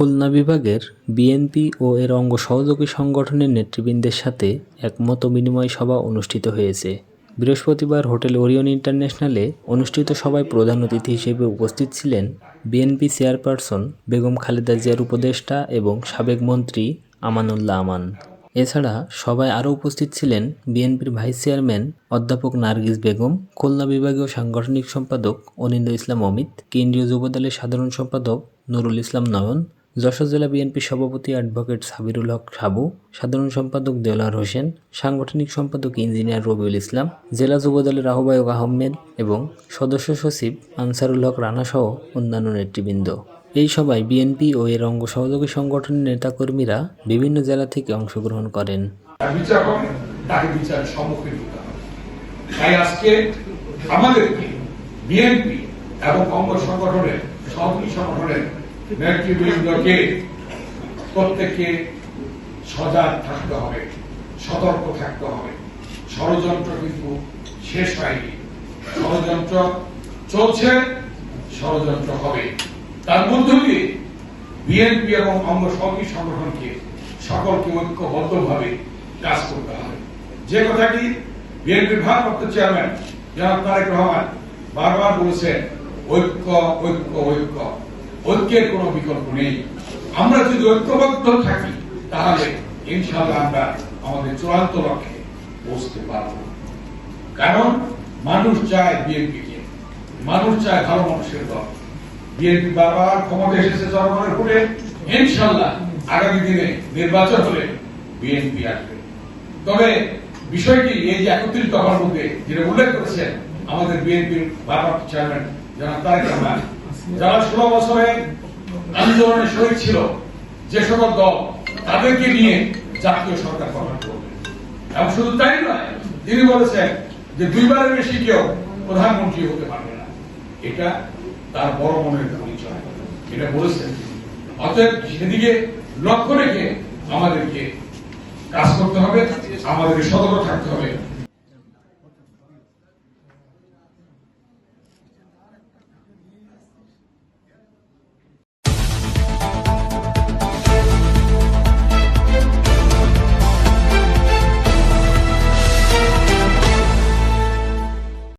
খুলনা বিভাগের বিএনপি ও এর অঙ্গ সহযোগী সংগঠনের নেতৃবৃন্দের সাথে এক মত বিনিময় সভা অনুষ্ঠিত হয়েছে। বৃহস্পতিবার হোটেল ওরিয়ন ইন্টারন্যাশনালে অনুষ্ঠিত সভায় প্রধান অতিথি হিসেবে উপস্থিত ছিলেন বিএনপি চেয়ারপারসন বেগম খালেদা জিয়ার উপদেষ্টা এবং সাবেক মন্ত্রী আমানুল্লাহ আমান। এছাড়া সভায় আরও উপস্থিত ছিলেন বিএনপির ভাইস চেয়ারম্যান অধ্যাপক নার্গিস বেগম, খুলনা বিভাগীয় সাংগঠনিক সম্পাদক অনিন্দ ইসলাম অমিত, কেন্দ্রীয় যুবদলের সাধারণ সম্পাদক নুরুল ইসলাম নয়ন যশোর জেলা বিএনপি সভাপতি অ্যাডভোকেট সাবিরুল হক সাবু, সাধারণ সম্পাদক দেওলার হোসেন, সাংগঠনিক সম্পাদক ইঞ্জিনিয়ার রবিউল ইসলাম, জেলা যুবদলের আহ্বায়ক আহমেদ এবং সদস্য সচিব আনসারুল হক রানাসহ অন্যান্য নেতৃবৃন্দ। এই সভায় বিএনপি ও এর অঙ্গ সহযোগী সংগঠনের নেতাকর্মীরা বিভিন্ন জেলা থেকে অংশগ্রহণ করেন। তাই আজকে আমাদেরকে বিএনপি এবং অঙ্গ সংগঠনের সহযোগী সংগঠনের নেতৃবৃন্দকে প্রত্যেককে সজাগ থাকতে হবে, সতর্ক থাকতে হবে। ষড়যন্ত্র কিন্তু শেষ হয়নি। ষড়যন্ত্র চলছে, ষড়যন্ত্র হবে। তার মধ্য দিয়ে বিএনপি এবং অঙ্গ সহযোগী সংগঠনকে সকলকে ঐক্যবদ্ধভাবে কাজ করতে হবে। যে কথাটি বিএনপির ভারপ্রাপ্ত চেয়ারম্যান জনাব তারেক রহমান বারবার বলেছেন, ঐক্য ঐক্য ঐক্য। ঐক্যের কোনো বিকল্প নেই। আমরা যদি ঐক্যবদ্ধ থাকি, তাহলে ইনশাআল্লাহ আমরা আমাদের চূড়ান্ত লক্ষ্যে পৌঁছতে পারব। কারণ মানুষ চায় বিএনপিকে। মানুষ চায় ভালো মানুষের দল। বিএনপি বারবার ক্ষমতা এসেছে জনগণের ভোটে ইনশাল্লাহ আগামী দিনে নির্বাচন হলে বিএনপি আসবে। তবে বিষয়টি এই যে একত্রিত হওয়ার মধ্যে যেটা উল্লেখ করেছেন, আমাদের বিএনপির ভারপ্রাপ্ত চেয়ারম্যান জনাব তারেক রহমান যারা ষোলো বছরে আন্দোলনে শহীদ ছিল, যে সকল দল, তাদেরকে নিয়ে জাতীয় সরকার গঠন করবে। এবং শুধু তাই নয়, তিনি বলেছেন যে দুইবারের বেশি কেউ প্রধানমন্ত্রী হতে পারবে না। এটা তার বড় মনের পরিচয়। এটা বলেছেন অতএব সেদিকে লক্ষ্য রেখে আমাদেরকে কাজ করতে হবে, আমাদেরকে সতর্ক থাকতে হবে।